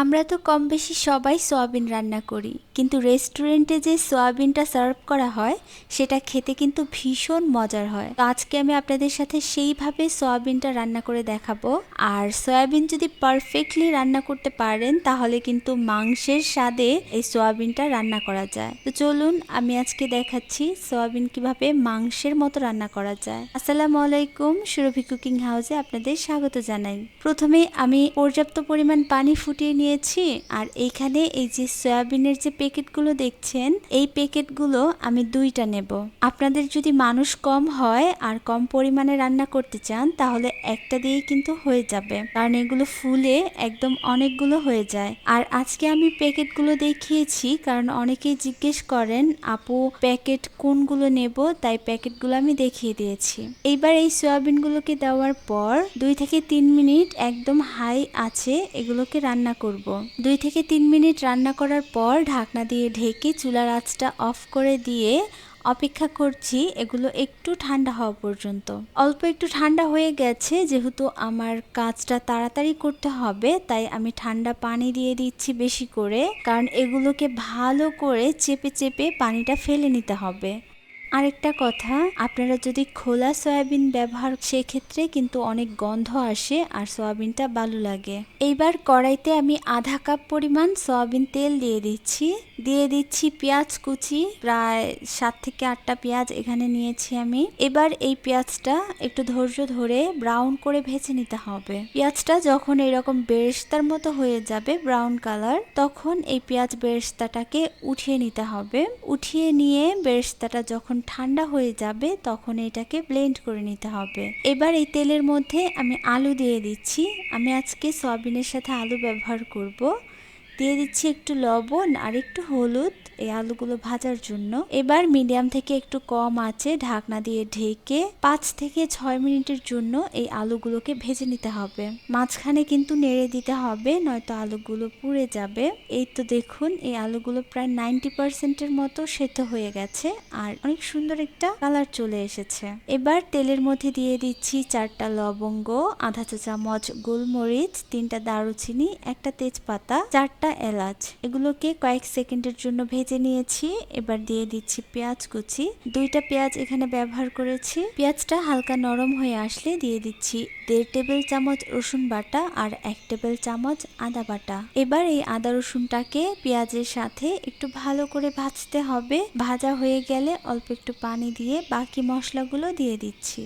আমরা তো কম বেশি সবাই সোয়াবিন রান্না করি, কিন্তু রেস্টুরেন্টে যে সোয়াবিনটা সার্ভ করা হয়, সেটা খেতে কিন্তু ভীষণ মজার হয়। তো আজকে আমি আপনাদের সাথে সেইভাবে সোয়াবিনটা রান্না করে দেখাবো। আর সয়াবিন যদি পারফেক্টলি রান্না করতে পারেন, তাহলে কিন্তু মাংসের স্বাদে এই সোয়াবিনটা রান্না করা যায়। তো চলুন, আমি আজকে দেখাচ্ছি সোয়াবিন কীভাবে মাংসের মতো রান্না করা যায়। আসসালামু আলাইকুম, সুরভি কুকিং হাউসে আপনাদের স্বাগত জানাই। প্রথমে আমি পর্যাপ্ত পরিমাণ পানি ফুটিয়ে নিয়েছি। আর এইখানে এই যে সয়াবিনের যে প্যাকেটগুলো দেখছেন, এই প্যাকেটগুলো আমি দুইটা নেব। আপনাদের যদি মানুষ কম হয় আর কম পরিমাণে রান্না করতে চান, তাহলে একটা দিয়েই কিন্তু হয়ে যাবে। কারণ এগুলো ফুলে একদম অনেকগুলো হয়ে যায়। আর আজকে আমি প্যাকেটগুলো দেখিয়েছি, কারণ অনেকেই জিজ্ঞেস করেন, আপু, প্যাকেট কোনগুলো নেব? তাই প্যাকেটগুলো আমি দেখিয়ে দিয়েছি। এইবার এই সয়াবিনগুলোকে দেওয়ার পর দুই থেকে তিন মিনিট একদম হাই আছে, এগুলোকে রান্না করব। দুই থেকে তিন মিনিট রান্না করার পর ঢাকনা দিয়ে ঢেকে চুলার আঁচটা অফ করে দিয়ে অপেক্ষা করছি এগুলো একটু ঠান্ডা হওয়া পর্যন্ত। অল্প একটু ঠান্ডা হয়ে গেছে, যেহেতু আমার কাজটা তাড়াতাড়ি করতে হবে, তাই আমি ঠান্ডা পানি দিয়ে দিচ্ছি বেশি করে, কারণ এগুলোকে ভালো করে চেপে চেপে পানিটা ফেলে নিতে হবে। আরেকটা কথা, আপনারা যদি খোলা সয়াবিন ব্যবহার, সেক্ষেত্রে কিন্তু অনেক গন্ধ আসে আর সয়াবিনটা ভালো লাগে। এইবার কড়াইতে আমি আধা কাপ পরিমাণ সয়াবিন তেল দিয়ে দিচ্ছি। দিয়ে দিচ্ছি পেঁয়াজ কুচি, প্রায় সাত থেকে আটটা পেঁয়াজ এখানে নিয়েছি আমি। এবার এই পেঁয়াজটা একটু ধৈর্য ধরে ব্রাউন করে ভেজে নিতে হবে। পেঁয়াজটা যখন এরকম বেরেস্তার মতো হয়ে যাবে ব্রাউন কালার, তখন এই পেঁয়াজ বেরেস্তাটাকে উঠিয়ে নিতে হবে। উঠিয়ে নিয়ে বেরেস্তাটা যখন ঠান্ডা হয়ে যাবে তখন এটাকে ব্লেন্ড করে নিতে হবে। এবার এই তেলের মধ্যে আমি আলু দিয়ে দিচ্ছি। আমি আজকে সয়াবিনের সাথে আলু ব্যবহার করব। দিয়ে দিচ্ছি একটু লবণ আর একটু হলুদ এই আলুগুলো ভাজার জন্য। এবার মিডিয়াম থেকে একটু কম আছে ঢাকনা দিয়ে ঢেকে পাঁচ থেকে ছয় মিনিটের জন্য এই আলুগুলোকে ভেজে নিতে হবে। মাঝখানে কিন্তু নেড়ে দিতে হবে, নয়তো আলুগুলো পুড়ে যাবে। এই তো দেখুন, এই আলুগুলো প্রায় নাইনটি পার্সেন্টের মতো সেদ্ধ হয়ে গেছে আর অনেক সুন্দর একটা কালার চলে এসেছে। এবার তেলের মধ্যে দিয়ে দিচ্ছি চারটা লবঙ্গ, আধা চা চামচ গোলমরিচ, তিনটা দারুচিনি, একটা তেজপাতা, চারটা এলাচ, এগুলোকে কয়েক সেকেন্ডের জন্য ভেজে নিয়েছি। এবার দিয়ে দিচ্ছি পেঁয়াজ কুচি। দুইটা পেঁয়াজ এখানে ব্যবহার করেছি। পেঁয়াজটা হালকা নরম হয়ে আসলে দিয়ে দিচ্ছি দেড় টেবিল চামচ রসুন বাটা আর এক টেবিল চামচ আদা বাটা। এবার এই আদা রসুনটাকে পেঁয়াজের সাথে একটু ভালো করে ভাজতে হবে। ভাজা হয়ে গেলে অল্প একটু পানি দিয়ে বাকি মশলাগুলো দিয়ে দিচ্ছি।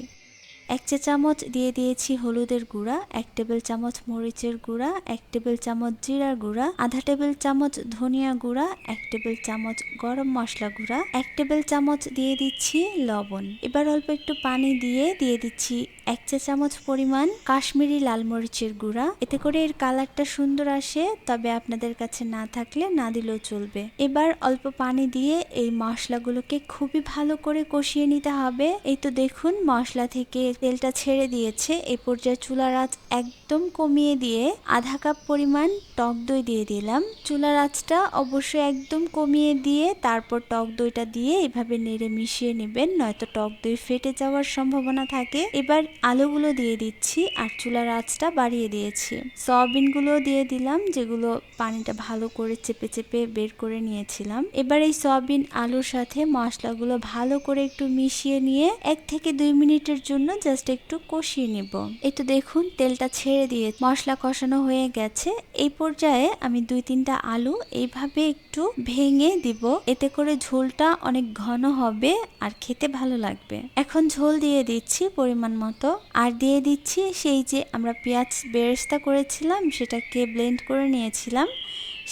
এক চা চামচ দিয়ে দিয়েছি হলুদের গুঁড়া, এক টেবিল চামচ মরিচের গুঁড়া, এক টেবিল চামচ জিরার গুঁড়া, আধা টেবিল চামচ ধনিয়া গুঁড়া, এক টেবিল চামচ গরম মশলা গুঁড়া, এক টেবিল চামচ দিয়ে দিচ্ছি লবণ। এবার অল্প একটু পানি দিয়ে দিয়ে দিচ্ছি এক চা চামচ পরিমাণ কাশ্মীরি লাল মরিচের গুঁড়া। এতে করে এর কালারটা সুন্দর আসে, তবে আপনাদের কাছে না থাকলে না দিলেও চলবে। এবার অল্প পানি দিয়ে এই মশলাগুলোকে খুবই ভালো করে কষিয়ে নিতে হবে। এই তো দেখুন, মশলা থেকে তেলটা ছেড়ে দিয়েছে। এই পর্যায়ে চুলার আঁচ একদম কমিয়ে দিয়ে আধা কাপ পরিমাণ টক দই দিয়ে দিলাম। চুলার আঁচটা অবশ্যই একদম কমিয়ে দিয়ে তারপর টক দইটা দিয়ে এভাবে নেড়ে মিশিয়ে নেবেন, নয়তো টক দই ফেটে যাওয়ার সম্ভাবনা থাকে। এবার আলুগুলো দিয়ে দিচ্ছি আর চুলার আঁচটা বাড়িয়ে দিয়েছি। সয়াবিনগুলো দিয়ে দিলাম, যেগুলো পানিটা ভালো করে চেপে চেপে বের করে নিয়েছিলাম। এবার এই সয়াবিন আলুর সাথে মশলাগুলো ভালো করে একটু মিশিয়ে নিয়ে এক থেকে দুই মিনিটের জন্য জাস্ট একটু কষিয়ে নিব। এই তো দেখুন, তেলটা ছেড়ে দিয়ে মশলা কষানো হয়ে গেছে। এই পর্যায়ে আমি দুই তিনটা আলু এইভাবে একটু ভেঙে দিব। এতে করে ঝোলটা অনেক ঘন হবে আর খেতে ভালো লাগবে। এখন ঝোল দিয়ে দিচ্ছি পরিমাণ মতো। আর দিয়ে দিচ্ছি সেই যে আমরা পেঁয়াজ বেরেস্তা করেছিলাম, সেটাকে ব্লেন্ড করে নিয়েছিলাম।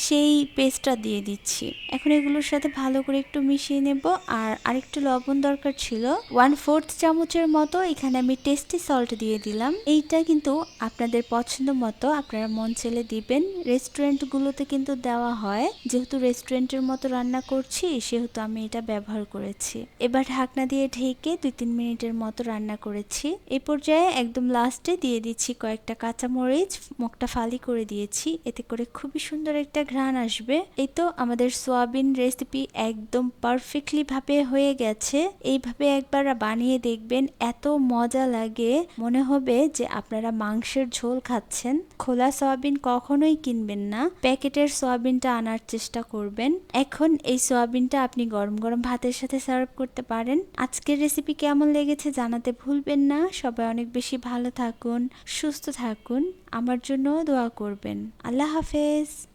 সেই পেস্টটা দিয়ে দিচ্ছি। এখন এগুলোর সাথে ভালো করে একটু মিশিয়ে নেব। আর আরেকটু লবণ দরকার ছিল। ওয়ান ফোর্থ চামচের মতো এখানে আমি টেস্টি সল্ট দিয়ে দিলাম। এইটা কিন্তু আপনাদের পছন্দ মতো আপনারা মন চেলে দিবেন। রেস্টুরেন্টগুলোতে কিন্তু দেওয়া হয়। যেহেতু রেস্টুরেন্টের মতো রান্না করছি, সেহেতু আমি এটা ব্যবহার করেছি। এবার ঢাকনা দিয়ে ঢেকে দুই তিন মিনিটের মতো রান্না করেছি। এই পর্যায়ে একদম লাস্টে দিয়ে দিচ্ছি কয়েকটা কাঁচামরিচ। মুখটা ফালি করে দিয়েছি। এতে করে খুবই সুন্দর একটা ঘ্রাণ আসবে। এই তো আমাদের সোয়াবিন রেসিপি একদম পারফেক্টলি ভাবে হয়ে গেছে। এইভাবে একবার বানিয়ে দেখবেন, এত মজা লাগে। মনে হবে যে আপনারা মাংসের ঝোল খাচ্ছেন। খোলা সয়াবিন কখনোই কিনবেন না। প্যাকেটের সয়াবিনটা আনার চেষ্টা করবেন। এখন এই সয়াবিনটা আপনি গরম গরম ভাতের সাথে সার্ভ করতে পারেন। আজকের রেসিপি কেমন লেগেছে জানাতে ভুলবেন না। সবাই অনেক বেশি ভালো থাকুন, সুস্থ থাকুন। আমার জন্য দোয়া করবেন। আল্লাহ হাফেজ।